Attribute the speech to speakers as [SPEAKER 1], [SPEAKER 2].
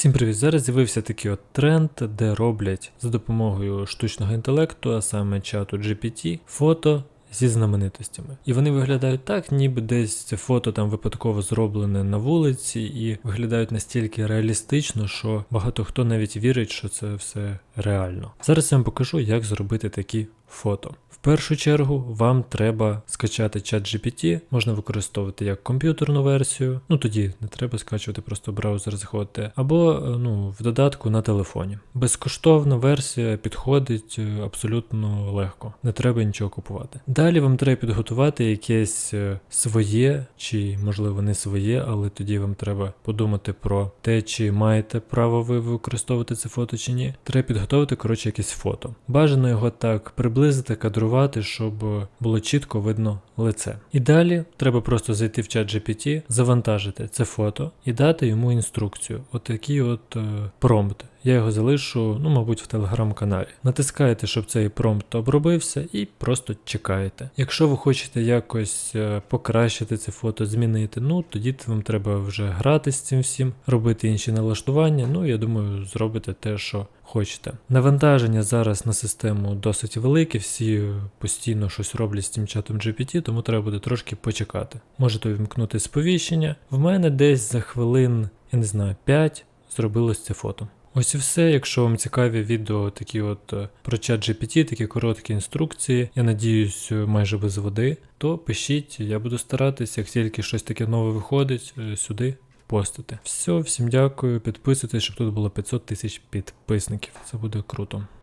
[SPEAKER 1] Всім привіт! Зараз з'явився такий от тренд, де роблять за допомогою штучного інтелекту, а саме чату GPT, фото зі знаменитостями. І вони виглядають так, ніби десь це фото там випадково зроблене на вулиці, і виглядають настільки реалістично, що багато хто навіть вірить, що це все реально. Зараз я вам покажу, як зробити такі фото. В першу чергу вам треба скачати чат GPT, можна використовувати як комп'ютерну версію, ну тоді не треба скачувати, просто браузер заходите, або е, ну, в додатку на телефоні. Безкоштовна версія підходить е, абсолютно легко, не треба нічого купувати. Далі вам треба підготувати якесь е, своє, чи можливо не своє, але тоді вам треба подумати про те, чи маєте право ви використовувати це фото чи ні. Треба підготувати, коротше, якесь фото. Бажано його так приблизити, кадрувати, щоб було чітко видно лице. І далі треба просто зайти в чат GPT, завантажити це фото і дати йому інструкцію. Отакий от е, промпт. Я його залишу, ну, мабуть, в телеграм-каналі. Натискаєте, щоб цей промпт обробився, і просто чекаєте. Якщо ви хочете якось е, покращити це фото, змінити, ну тоді вам треба вже грати з цим всім, робити інші налаштування. Ну, я думаю, зробите те, що хочете. Навантаження зараз на систему досить велике, всі постійно щось роблять з цим чатом GPT, тому треба буде трошки почекати. Можете вімкнути сповіщення. В мене десь за хвилин, я не знаю, 5 зробилось це фото. Ось і все. Якщо вам цікаві відео такі от е, про чат GPT, такі короткі інструкції, я надіюсь, е, майже без води, то пишіть, я буду старатись, як тільки щось таке нове виходить, е, сюди постити. Все, всім дякую, підписуйтесь, щоб тут було 500 тисяч підписників. Це буде круто.